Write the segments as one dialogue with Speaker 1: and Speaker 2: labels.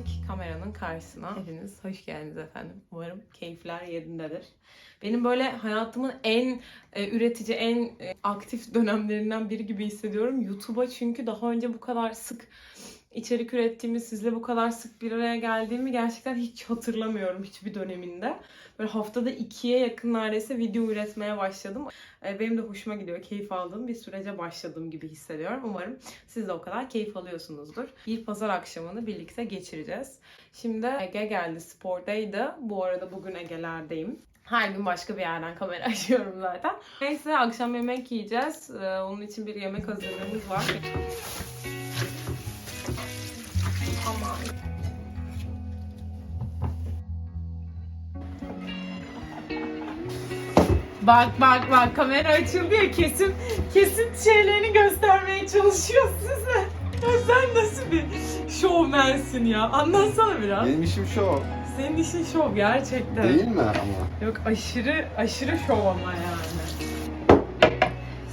Speaker 1: geçtik kameranın karşısına. Hepiniz hoş geldiniz efendim. Umarım keyifler yerindedir. Benim böyle hayatımın en e, üretici, en e, aktif dönemlerinden biri gibi hissediyorum. YouTube'a çünkü daha önce bu kadar sık içerik ürettiğimi, sizle bu kadar sık bir araya geldiğimi gerçekten hiç hatırlamıyorum hiçbir döneminde. Böyle haftada ikiye yakın neredeyse video üretmeye başladım. E, Benim de hoşuma gidiyor, keyif aldığım bir sürece başladığım gibi hissediyorum. Umarım siz de o kadar keyif alıyorsunuzdur. Bir pazar akşamını birlikte geçireceğiz. Şimdi Ege geldi, spordaydı. Bu arada bugün Ege'lerdeyim. Her gün başka bir yerden kamera açıyorum zaten. Neyse akşam yemek yiyeceğiz. Ee, Onun için bir yemek hazırlığımız var. Bak bak bak kamera açıldı ya kesin kesin şeylerini göstermeye çalışıyor size. Ya sen nasıl bir şovmensin ya? Anlatsana biraz.
Speaker 2: Benim işim şov.
Speaker 1: Senin işin şov gerçekten.
Speaker 2: Değil mi ama?
Speaker 1: Yok aşırı aşırı şov ama yani.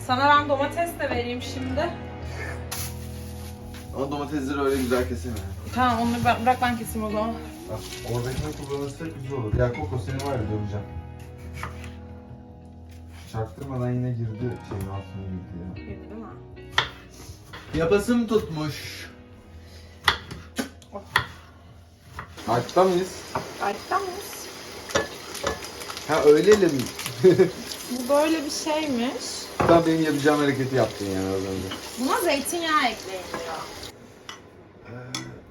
Speaker 1: Sana ben domates de vereyim şimdi.
Speaker 2: Ama domatesleri öyle güzel kesemiyor.
Speaker 1: Tamam onu ben, bırak ben keseyim o zaman.
Speaker 2: Bak oradakini kullanırsak güzel olur. Ya Koko seni var ya döveceğim. Çaktırmadan yine girdi şeyin altına girdi ya.
Speaker 1: Değil mi?
Speaker 2: Yapasım tutmuş. Açta mıyız?
Speaker 1: Açtan mıyız?
Speaker 2: Ha öyle mi?
Speaker 1: Bu böyle bir şeymiş.
Speaker 2: Sen benim yapacağım hareketi yaptın yani az önce.
Speaker 1: Buna zeytinyağı ekleyin diyor.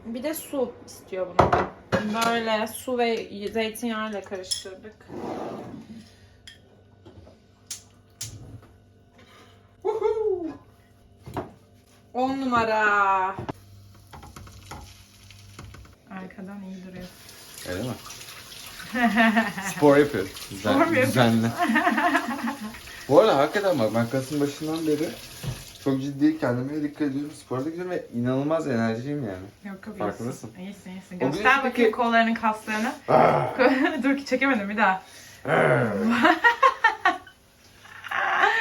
Speaker 1: Bir de su istiyor buna. Böyle su ve zeytinyağıyla karıştırdık. 10 numara. Arkadan iyi duruyor.
Speaker 2: Öyle mi? Spor yapıyor. Düzen,
Speaker 1: Spor.
Speaker 2: Düzenli. Bu arada hakikaten bak ben Kasım başından beri çok ciddi kendime dikkat ediyorum. Sporda gidiyorum ve inanılmaz enerjiyim yani.
Speaker 1: Yok yok
Speaker 2: Farkındasın.
Speaker 1: iyisin. İyisin iyisin. Göster bakayım peki- kollarının kaslarını. Ah! Dur ki çekemedim bir daha. Ah!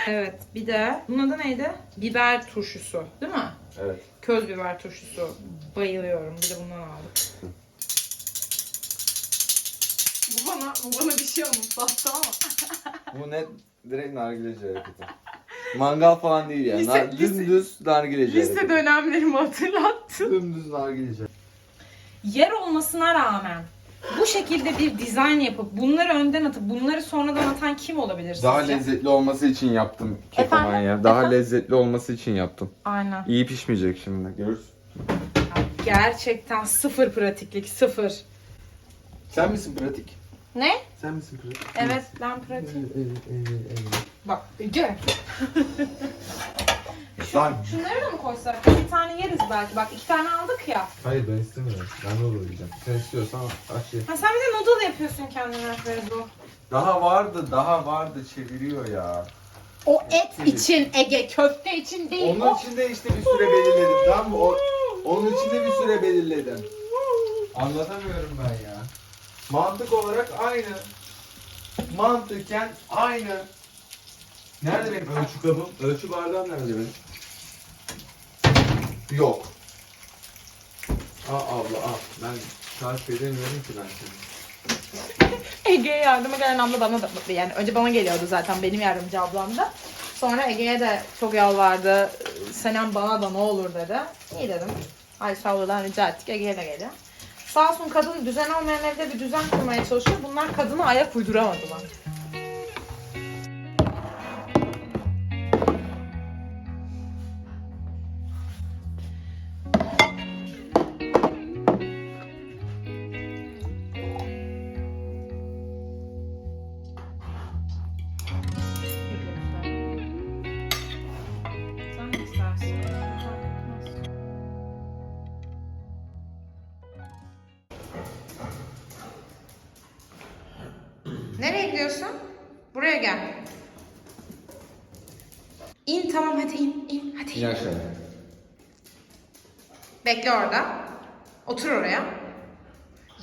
Speaker 1: Evet bir de bunun adı neydi? Biber turşusu değil mi?
Speaker 2: Evet.
Speaker 1: Köz biber turşusu. Bayılıyorum. Bir de bundan aldık. Bu bana, bu bana bir şey anımsattı ama.
Speaker 2: Bu net direkt nargileci hareketi. Mangal falan değil yani.
Speaker 1: Lise-
Speaker 2: Nar-
Speaker 1: lise-
Speaker 2: dümdüz nargileci
Speaker 1: Lise
Speaker 2: hareketi.
Speaker 1: dönemlerimi hatırlattı.
Speaker 2: Dümdüz nargileci.
Speaker 1: Yer olmasına rağmen bu şekilde bir dizayn yapıp bunları önden atıp bunları sonradan atan kim olabilir
Speaker 2: Daha
Speaker 1: sizce?
Speaker 2: lezzetli olması için yaptım kekoman
Speaker 1: Efendim?
Speaker 2: ya. Daha
Speaker 1: Efendim?
Speaker 2: lezzetli olması için yaptım.
Speaker 1: Aynen.
Speaker 2: İyi pişmeyecek şimdi. Görürsün.
Speaker 1: Gerçekten sıfır pratiklik, sıfır.
Speaker 2: Sen misin pratik?
Speaker 1: Ne?
Speaker 2: Sen misin pratik?
Speaker 1: Evet, ben pratik.
Speaker 2: Evet, evet, evet, evet.
Speaker 1: Bak, Ece.
Speaker 2: Lan.
Speaker 1: Şunları da mı koysak? Bir tane yeriz belki. Bak iki tane aldık ya.
Speaker 2: Hayır ben istemiyorum. Ben de olur diyeceğim. Sen istiyorsan aç ye.
Speaker 1: Ha, sen bir de noodle yapıyorsun kendine Rezo.
Speaker 2: Daha vardı, daha vardı çeviriyor ya.
Speaker 1: O et için Ege, köfte için değil.
Speaker 2: Onun
Speaker 1: o-
Speaker 2: için de işte bir süre belirledim tamam mı? O, onun için de bir süre belirledim. Anlatamıyorum ben ya. Mantık olarak aynı. Mantıken aynı. Nerede benim ölçü kabım? Ölçü bardağım nerede benim? Yok. Aa abla al. Ben tarif edemiyorum ki ben seni.
Speaker 1: Ege'ye yardıma gelen abla bana da yani önce bana geliyordu zaten benim yardımcı ablam da. Sonra Ege'ye de çok yalvardı. Senem bana da ne olur dedi. İyi dedim. Ayşe abladan rica ettik. Ege'ye de geliyor. Sağ olsun kadın düzen olmayan evde bir düzen kurmaya çalışıyor. Bunlar kadına ayak uyduramadılar. Gidiyorsun? Buraya gel. İn tamam hadi in in hadi.
Speaker 2: İn aşağıya.
Speaker 1: Bekle orada. Otur oraya.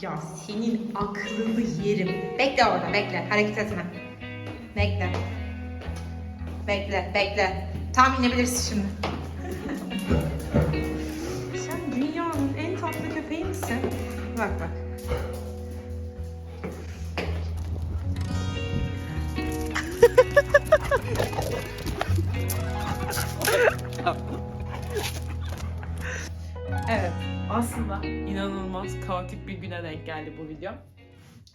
Speaker 1: Ya senin aklını yerim. Bekle orada bekle. Hareket etme. Bekle. Bekle bekle. Tam inebilirsin şimdi. Sen dünyanın en tatlı köpeği misin? Bak bak. Bu video.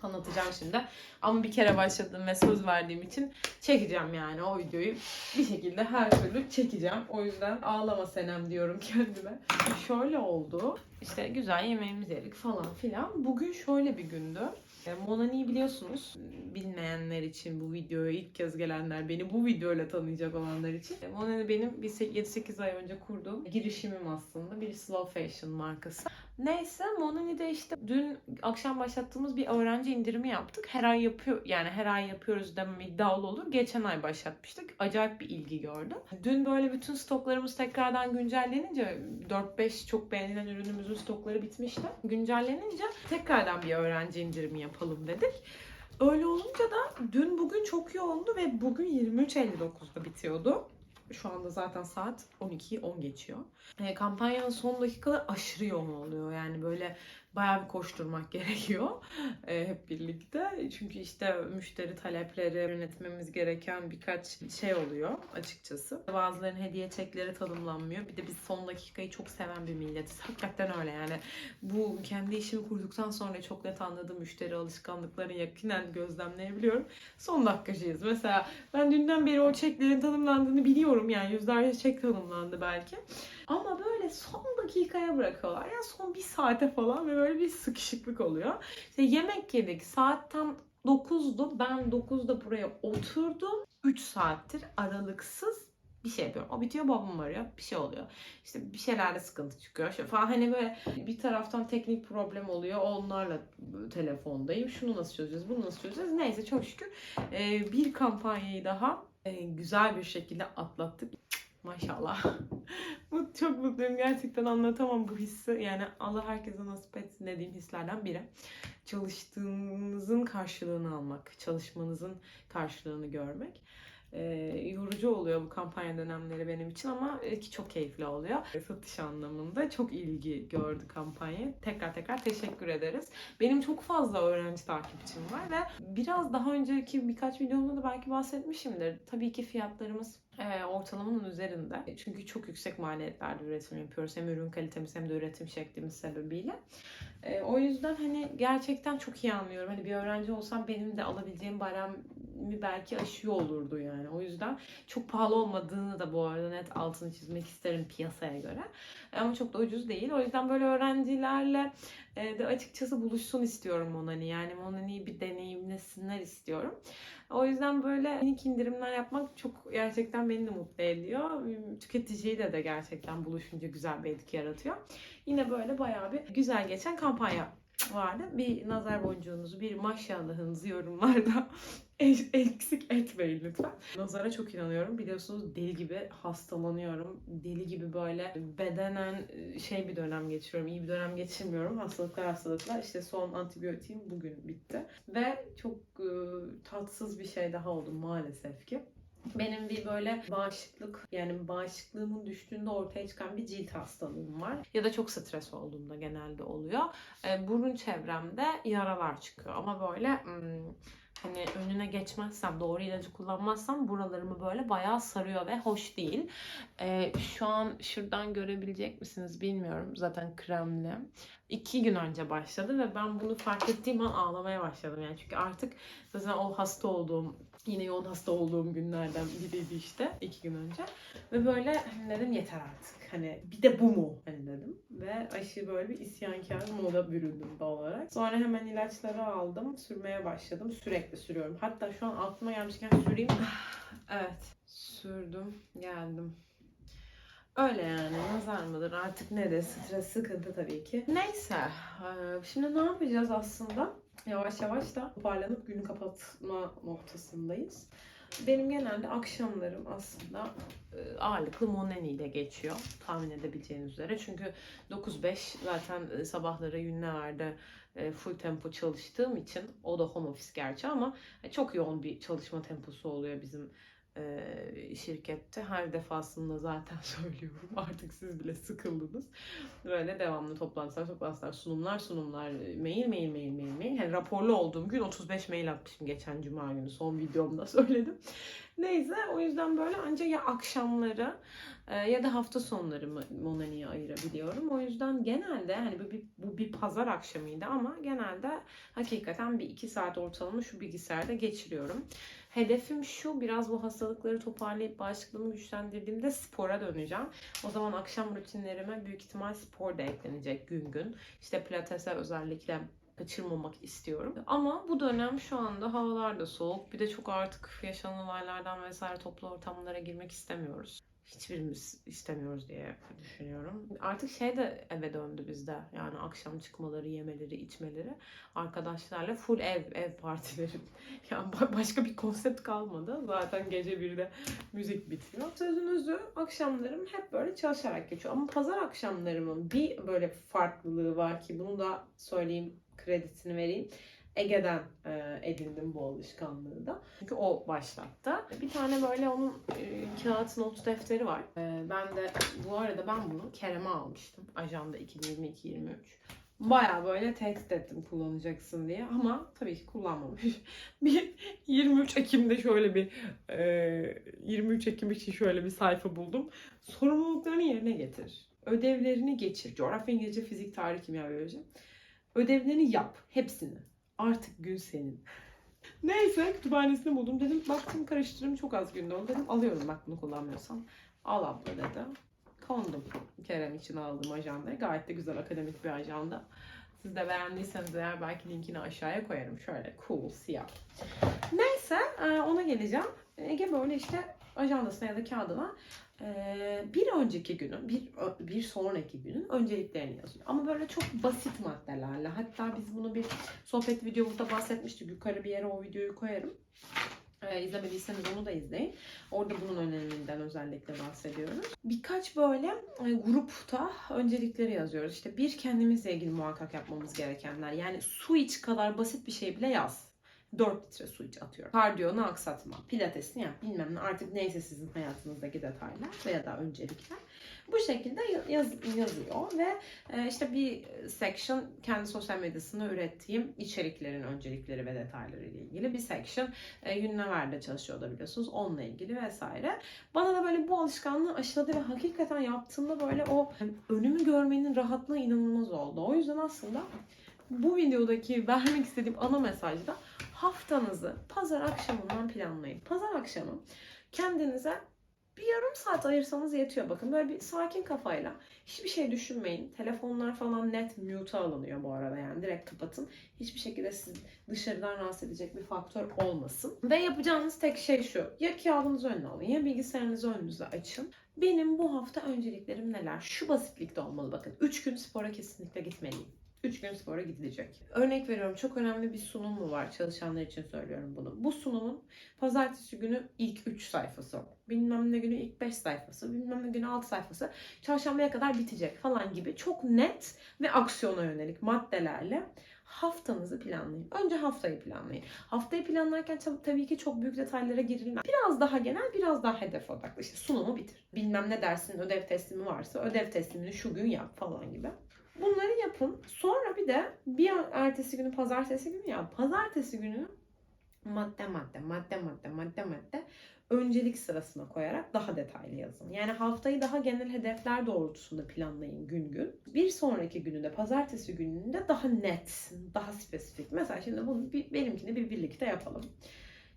Speaker 1: Anlatacağım şimdi. Ama bir kere başladığım ve söz verdiğim için çekeceğim yani o videoyu. Bir şekilde her türlü çekeceğim. O yüzden ağlama Senem diyorum kendime. Şöyle oldu. İşte güzel yemeğimizi yedik falan filan. Bugün şöyle bir gündü. E, Monani'yi biliyorsunuz. Bilmeyenler için bu videoya ilk kez gelenler, beni bu videoyla tanıyacak olanlar için. E, Monani benim bir 7-8 ay önce kurduğum girişimim aslında. Bir slow fashion markası. Neyse Monani'de işte dün akşam başlattığımız bir öğrenci indirimi yaptık. Her ay yapıyor yani her ay yapıyoruz demem iddialı olur. Geçen ay başlatmıştık. Acayip bir ilgi gördü. Dün böyle bütün stoklarımız tekrardan güncellenince 4-5 çok beğenilen ürünümüzün stokları bitmişti. Güncellenince tekrardan bir öğrenci indirimi yapalım dedik. Öyle olunca da dün bugün çok yoğundu ve bugün 23.59'da bitiyordu. Şu anda zaten saat 12'yi 10 geçiyor. E, kampanyanın son dakikaları aşırı yoğun oluyor. Yani böyle bayağı bir koşturmak gerekiyor e, hep birlikte. Çünkü işte müşteri talepleri yönetmemiz gereken birkaç şey oluyor açıkçası. Bazılarının hediye çekleri tanımlanmıyor. Bir de biz son dakikayı çok seven bir milletiz. Hakikaten öyle yani. Bu kendi işimi kurduktan sonra çok net anladığım müşteri alışkanlıklarını yakinen gözlemleyebiliyorum. Son dakikacıyız. Mesela ben dünden beri o çeklerin tanımlandığını biliyorum. Yani yüzlerce çek tanımlandı belki. Ama böyle son dakikaya bırakıyorlar. Yani son bir saate falan ve böyle bir sıkışıklık oluyor. İşte yemek yedik. Saat tam 9'du. Ben 9'da buraya oturdum. 3 saattir aralıksız bir şey yapıyorum. O bitiyor babam arıyor. Bir şey oluyor. İşte bir şeylerde sıkıntı çıkıyor. Şey falan hani böyle bir taraftan teknik problem oluyor. Onlarla telefondayım. Şunu nasıl çözeceğiz? Bunu nasıl çözeceğiz? Neyse çok şükür e, bir kampanyayı daha e, güzel bir şekilde atlattık. Maşallah. çok mutluyum. Gerçekten anlatamam bu hissi. Yani Allah herkese nasip etsin dediğim hislerden biri. Çalıştığınızın karşılığını almak, çalışmanızın karşılığını görmek. Ee, yorucu oluyor bu kampanya dönemleri benim için ama e, ki çok keyifli oluyor. Satış anlamında çok ilgi gördü kampanya. Tekrar tekrar teşekkür ederiz. Benim çok fazla öğrenci takipçim var ve biraz daha önceki birkaç videomda da belki bahsetmişimdir. Tabii ki fiyatlarımız e, ortalamanın üzerinde. Çünkü çok yüksek maliyetlerde üretim yapıyoruz. Hem ürün kalitemiz hem de üretim şeklimiz sebebiyle. E, o yüzden hani gerçekten çok iyi anlıyorum. Hani bir öğrenci olsam benim de alabileceğim baremi belki aşıyor olurdu yani. O yüzden çok pahalı olmadığını da bu arada net altını çizmek isterim piyasaya göre. E, Ama çok da ucuz değil. O yüzden böyle öğrencilerle e, de açıkçası buluşsun istiyorum Monani. Yani Monani'yi bir deneyimlesinler istiyorum. O yüzden böyle minik indirimler yapmak çok gerçekten beni de mutlu ediyor. Tüketiciyle de gerçekten buluşunca güzel bir etki yaratıyor. Yine böyle bayağı bir güzel geçen kampanya vardı. Bir nazar boncuğunuzu, bir maşallahınızı yorumlarda eksik etmeyin lütfen. Nazara çok inanıyorum. Biliyorsunuz deli gibi hastalanıyorum. Deli gibi böyle bedenen şey bir dönem geçiriyorum. İyi bir dönem geçirmiyorum. Hastalıklar hastalıklar. İşte son antibiyotiğim bugün bitti. Ve çok e, tatsız bir şey daha oldu maalesef ki. Benim bir böyle bağışıklık yani bağışıklığımın düştüğünde ortaya çıkan bir cilt hastalığım var. Ya da çok stres olduğumda genelde oluyor. E, burun çevremde yaralar çıkıyor ama böyle hmm, hani önüne geçmezsem, doğru ilacı kullanmazsam buralarımı böyle bayağı sarıyor ve hoş değil. Ee, şu an şuradan görebilecek misiniz bilmiyorum. Zaten kremli. İki gün önce başladı ve ben bunu fark ettiğim an ağlamaya başladım. Yani çünkü artık zaten o hasta olduğum, yine yoğun hasta olduğum günlerden biriydi işte iki gün önce. Ve böyle hani dedim yeter artık. Hani bir de bu mu? Hani dedim. Ve aşı böyle bir isyankar moda büründüm doğal olarak. Sonra hemen ilaçları aldım. Sürmeye başladım. Sürekli sürüyorum. Hatta şu an aklıma gelmişken süreyim. evet. Sürdüm. Geldim. Öyle yani nazar mıdır artık ne de stres sıkıntı tabii ki. Neyse şimdi ne yapacağız aslında? Yavaş yavaş da toparlanıp günü kapatma noktasındayız. Benim genelde akşamlarım aslında e, ağırlıklı Moneni ile geçiyor tahmin edebileceğiniz üzere. Çünkü 9-5 zaten e, sabahları Unilever'de e, full tempo çalıştığım için o da home office gerçi ama çok yoğun bir çalışma temposu oluyor bizim şirkette. Her defasında zaten söylüyorum. Artık siz bile sıkıldınız. Böyle devamlı toplantılar, toplantılar, sunumlar, sunumlar, mail, mail, mail, mail, mail. Yani raporlu olduğum gün 35 mail atmışım geçen cuma günü. Son videomda söyledim. Neyse o yüzden böyle ancak ya akşamları ya da hafta sonları Monani'ye ayırabiliyorum. O yüzden genelde hani bu bir, bu bir pazar akşamıydı ama genelde hakikaten bir iki saat ortalama şu bilgisayarda geçiriyorum. Hedefim şu biraz bu hastalıkları toparlayıp bağışıklığımı güçlendirdiğimde spora döneceğim. O zaman akşam rutinlerime büyük ihtimal spor da eklenecek gün gün. İşte pilatese özellikle kaçırmamak istiyorum. Ama bu dönem şu anda havalar da soğuk. Bir de çok artık yaşanan olaylardan vesaire toplu ortamlara girmek istemiyoruz. Hiçbirimiz istemiyoruz diye düşünüyorum. Artık şey de eve döndü bizde. Yani akşam çıkmaları, yemeleri, içmeleri. Arkadaşlarla full ev, ev partileri. Yani ba- başka bir konsept kalmadı. Zaten gece birde müzik bitiyor. Sözünüzü akşamlarım hep böyle çalışarak geçiyor. Ama pazar akşamlarımın bir böyle farklılığı var ki bunu da söyleyeyim, kredisini vereyim. Ege'den e, edindim bu alışkanlığı da. Çünkü o başlattı. Bir tane böyle onun e, kağıt not defteri var. E, ben de bu arada ben bunu Kerem'e almıştım. Ajanda 2022-23. Baya böyle tehdit ettim kullanacaksın diye ama tabii ki kullanmamış. bir 23 Ekim'de şöyle bir e, 23 Ekim için şöyle bir sayfa buldum. Sorumluluklarını yerine getir. Ödevlerini geçir. Coğrafya, İngilizce, fizik, tarih, kimya, biyoloji. Ödevlerini yap. Hepsini. Artık gün senin. Neyse kütüphanesini buldum. Dedim baktım karıştırdım çok az günde oldu. Dedim alıyorum bak bunu kullanmıyorsam. Al abla dedi. Kondum Kerem için aldığım ajandayı. Gayet de güzel akademik bir ajanda. Siz de beğendiyseniz eğer belki linkini aşağıya koyarım. Şöyle cool siyah. Neyse e, ona geleceğim. Ege böyle işte ajandasına ya da kağıdına e, bir önceki günün, bir, bir sonraki günün önceliklerini yazıyor. Ama böyle çok basit maddelerle. Hatta biz bunu bir sohbet videomuzda bahsetmiştik. Yukarı bir yere o videoyu koyarım. Ee, izlemediyseniz onu da izleyin. Orada bunun öneminden özellikle bahsediyoruz. Birkaç böyle e, grupta öncelikleri yazıyoruz. İşte bir kendimizle ilgili muhakkak yapmamız gerekenler. Yani su iç kadar basit bir şey bile yaz. 4 litre su iç atıyorum. Kardiyonu aksatma. Pilatesini yap. Bilmem ne. Artık neyse sizin hayatınızdaki detaylar veya da öncelikler. Bu şekilde yaz- yazıyor ve e, işte bir section kendi sosyal medyasında ürettiğim içeriklerin öncelikleri ve detayları ile ilgili bir section e, Unilever'de çalışıyor da biliyorsunuz onunla ilgili vesaire. Bana da böyle bu alışkanlığı aşıladı ve hakikaten yaptığımda böyle o önümü görmenin rahatlığı inanılmaz oldu. O yüzden aslında bu videodaki vermek istediğim ana mesaj da haftanızı pazar akşamından planlayın. Pazar akşamı kendinize bir yarım saat ayırsanız yetiyor. Bakın böyle bir sakin kafayla hiçbir şey düşünmeyin. Telefonlar falan net mute'a alınıyor bu arada yani direkt kapatın. Hiçbir şekilde sizi dışarıdan rahatsız edecek bir faktör olmasın. Ve yapacağınız tek şey şu. Ya kağıdınızı önüne alın ya bilgisayarınızı önünüze açın. Benim bu hafta önceliklerim neler? Şu basitlikte olmalı bakın. 3 gün spora kesinlikle gitmeliyim. 3 gün spora gidilecek. Örnek veriyorum çok önemli bir sunum mu var? Çalışanlar için söylüyorum bunu. Bu sunumun pazartesi günü ilk 3 sayfası. Bilmem ne günü ilk 5 sayfası. Bilmem ne günü 6 sayfası. Çarşambaya kadar bitecek falan gibi çok net ve aksiyona yönelik maddelerle haftanızı planlayın. Önce haftayı planlayın. Haftayı planlarken tab- tabii ki çok büyük detaylara girilmez. Biraz daha genel, biraz daha hedef odaklı. İşte sunumu bitir. Bilmem ne dersinin ödev teslimi varsa ödev teslimini şu gün yap falan gibi. Bunları yapın. Sonra bir de bir ertesi günü pazartesi günü ya pazartesi günü madde madde madde madde madde madde öncelik sırasına koyarak daha detaylı yazın. Yani haftayı daha genel hedefler doğrultusunda planlayın gün gün. Bir sonraki günü de pazartesi gününde daha net, daha spesifik. Mesela şimdi bunu bir, benimkini bir birlikte yapalım.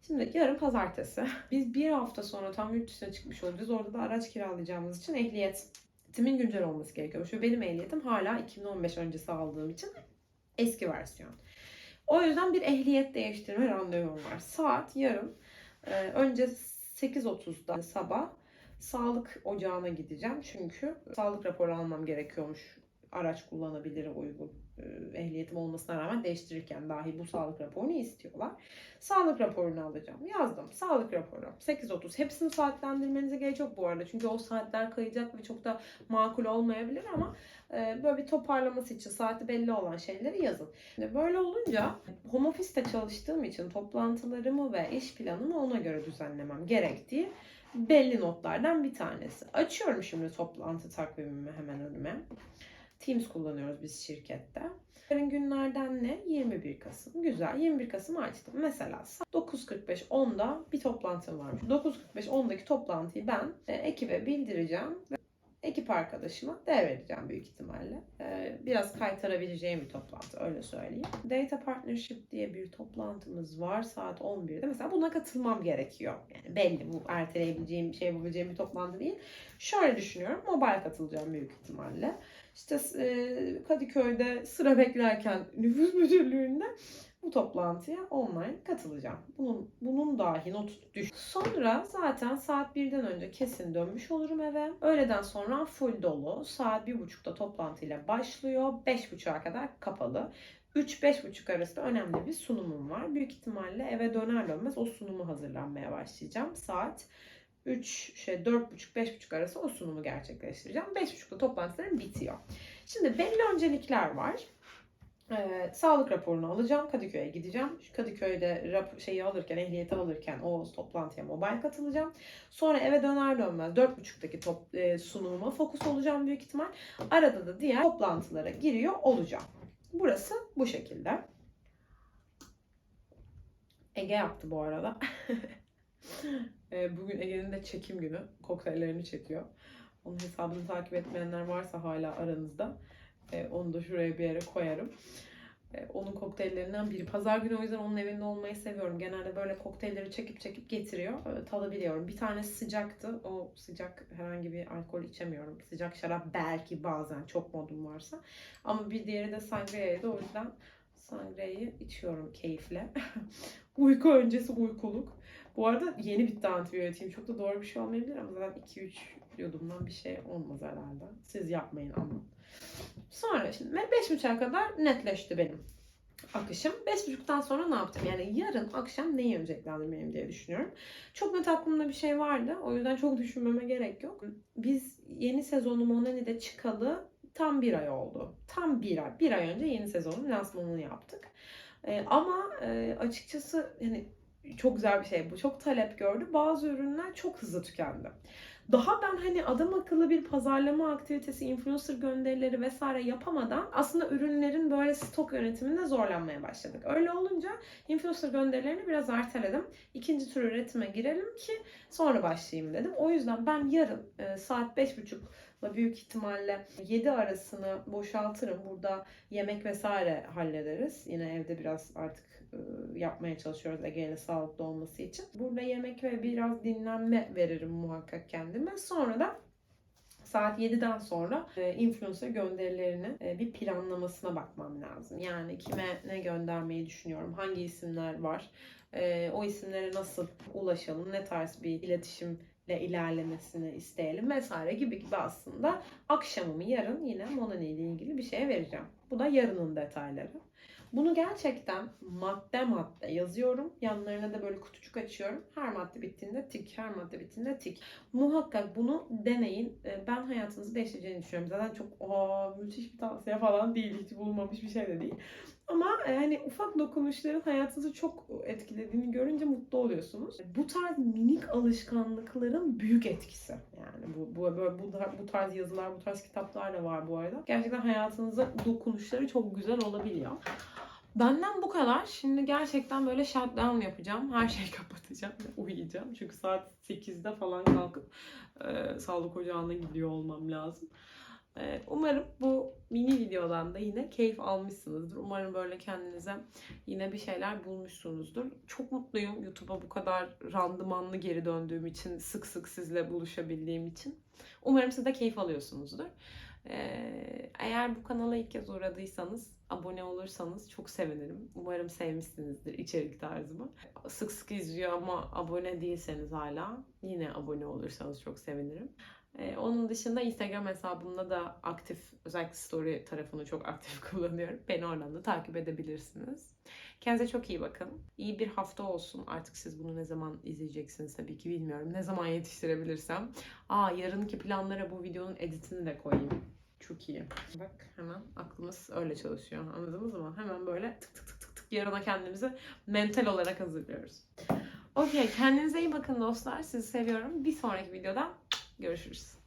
Speaker 1: Şimdi yarın pazartesi. Biz bir hafta sonra tam yurt dışına çıkmış olacağız. Orada da araç kiralayacağımız için ehliyetimin güncel olması gerekiyor. Şu benim ehliyetim hala 2015 öncesi aldığım için eski versiyon. O yüzden bir ehliyet değiştirme randevum var. Saat yarın e, önce 8.30'da sabah sağlık ocağına gideceğim. Çünkü sağlık raporu almam gerekiyormuş araç kullanabilir uygun ehliyetim olmasına rağmen değiştirirken dahi bu sağlık raporunu istiyorlar. Sağlık raporunu alacağım. Yazdım. Sağlık raporu. 8.30. Hepsini saatlendirmenize gerek yok bu arada. Çünkü o saatler kayacak ve çok da makul olmayabilir ama e, böyle bir toparlaması için saati belli olan şeyleri yazın. Böyle olunca home office'te çalıştığım için toplantılarımı ve iş planımı ona göre düzenlemem gerektiği belli notlardan bir tanesi. Açıyorum şimdi toplantı takvimimi hemen önüme. Teams kullanıyoruz biz şirkette. Yarın günlerden ne? 21 Kasım. Güzel. 21 Kasım açtım. Mesela saat 9.45 10'da bir toplantım varmış. 9.45 10'daki toplantıyı ben e, ekibe bildireceğim ekip arkadaşıma devredeceğim büyük ihtimalle. E, biraz kaytarabileceğim bir toplantı öyle söyleyeyim. Data Partnership diye bir toplantımız var saat 11'de. Mesela buna katılmam gerekiyor. Yani belli bu erteleyebileceğim, şey yapabileceğim bir toplantı değil. Şöyle düşünüyorum. Mobile katılacağım büyük ihtimalle. İşte e, Kadıköy'de sıra beklerken nüfus müdürlüğünde bu toplantıya online katılacağım. Bunun bunun dahi not düş. Sonra zaten saat 1'den önce kesin dönmüş olurum eve. Öğleden sonra full dolu. Saat 1.30'da toplantıyla başlıyor. 5.30'a kadar kapalı. 3-5.30 arasında önemli bir sunumum var. Büyük ihtimalle eve döner dönmez o sunumu hazırlanmaya başlayacağım. Saat 3 şey 4.30 5.30 arası o sunumu gerçekleştireceğim. 5.30'da toplantılarım bitiyor. Şimdi belli öncelikler var. Ee, sağlık raporunu alacağım. Kadıköy'e gideceğim. Kadıköy'de rap şeyi alırken, ehliyeti alırken o toplantıya mobile katılacağım. Sonra eve döner dönmez 4.30'daki top, e, sunumuma fokus olacağım büyük ihtimal. Arada da diğer toplantılara giriyor olacağım. Burası bu şekilde. Ege yaptı bu arada. Ee, Bugün Ege'nin de çekim günü. Kokteyllerini çekiyor. Onun hesabını takip etmeyenler varsa hala aranızda. e, Onu da şuraya bir yere koyarım. E, Onun kokteyllerinden biri. Pazar günü o yüzden onun evinde olmayı seviyorum. Genelde böyle kokteylleri çekip çekip getiriyor. Tadabiliyorum. Bir tanesi sıcaktı. O sıcak herhangi bir alkol içemiyorum. Sıcak şarap belki bazen çok modum varsa. Ama bir diğeri de sangria'ydı. O yüzden sangria'yı içiyorum keyifle. Uyku öncesi uykuluk. Bu arada yeni bitti antibiyotiğim. Çok da doğru bir şey olmayabilir ama zaten 2-3 yudumdan bir şey olmaz herhalde. Siz yapmayın ama. Sonra şimdi 5.30'a kadar netleşti benim akışım. 5.30'dan sonra ne yaptım? Yani yarın akşam neyi önceliklendirmeliyim diye düşünüyorum. Çok net aklımda bir şey vardı. O yüzden çok düşünmeme gerek yok. Biz yeni sezonu Monani'de çıkalı tam bir ay oldu. Tam bir ay. Bir ay önce yeni sezonun lansmanını yaptık. Ee, ama e, açıkçası hani çok güzel bir şey bu. Çok talep gördü. Bazı ürünler çok hızlı tükendi. Daha ben hani adam akıllı bir pazarlama aktivitesi, influencer gönderileri vesaire yapamadan aslında ürünlerin böyle stok yönetiminde zorlanmaya başladık. Öyle olunca influencer gönderilerini biraz erteledim. İkinci tür üretime girelim ki sonra başlayayım dedim. O yüzden ben yarın e, saat 5.30'la büyük ihtimalle 7 arasını boşaltırım. Burada yemek vesaire hallederiz. Yine evde biraz artık e, yapmaya çalışıyoruz Ege ile sağlıklı olması için. Burada yemek ve biraz dinlenme veririm muhakkak kendime. Sonra da saat 7'den sonra e, influencer gönderilerini e, bir planlamasına bakmam lazım. Yani kime ne göndermeyi düşünüyorum, hangi isimler var, o isimlere nasıl ulaşalım, ne tarz bir iletişimle ilerlemesini isteyelim vesaire gibi gibi aslında akşamımı yarın yine Monani ile ilgili bir şeye vereceğim. Bu da yarının detayları. Bunu gerçekten madde madde yazıyorum. Yanlarına da böyle kutucuk açıyorum. Her madde bittiğinde tik, her madde bittiğinde tik. Muhakkak bunu deneyin. Ee, Ben hayatınızı değiştireceğini düşünüyorum. Zaten çok aa, müthiş bir tavsiye falan değil. Hiç bulunmamış bir şey de değil. Ama e, hani ufak dokunuşların hayatınızı çok etkilediğini görünce mutlu oluyorsunuz. Bu tarz minik alışkanlıkların büyük etkisi. Yani bu bu böyle bu, bu tarz yazılar, bu tarz kitaplar da var bu arada. Gerçekten hayatınıza dokunuşları çok güzel olabiliyor. Benden bu kadar. Şimdi gerçekten böyle shutdown yapacağım. Her şeyi kapatacağım uyuyacağım. Çünkü saat 8'de falan kalkıp e, sağlık ocağına gidiyor olmam lazım. E, umarım bu mini videodan da yine keyif almışsınızdır. Umarım böyle kendinize yine bir şeyler bulmuşsunuzdur. Çok mutluyum YouTube'a bu kadar randımanlı geri döndüğüm için, sık sık sizle buluşabildiğim için. Umarım siz de keyif alıyorsunuzdur. Ee, eğer bu kanala ilk kez uğradıysanız, abone olursanız çok sevinirim. Umarım sevmişsinizdir içerik tarzımı. Sık sık izliyor ama abone değilseniz hala yine abone olursanız çok sevinirim. Ee, onun dışında Instagram hesabımda da aktif, özellikle story tarafını çok aktif kullanıyorum. Beni oradan da takip edebilirsiniz. Kendinize çok iyi bakın. İyi bir hafta olsun. Artık siz bunu ne zaman izleyeceksiniz tabii ki bilmiyorum. Ne zaman yetiştirebilirsem. Aa yarınki planlara bu videonun editini de koyayım. Çok iyi. Bak hemen aklımız öyle çalışıyor. Anladınız mı? Hemen böyle tık tık tık tık tık yarına kendimizi mental olarak hazırlıyoruz. Okey kendinize iyi bakın dostlar. Sizi seviyorum. Bir sonraki videoda görüşürüz.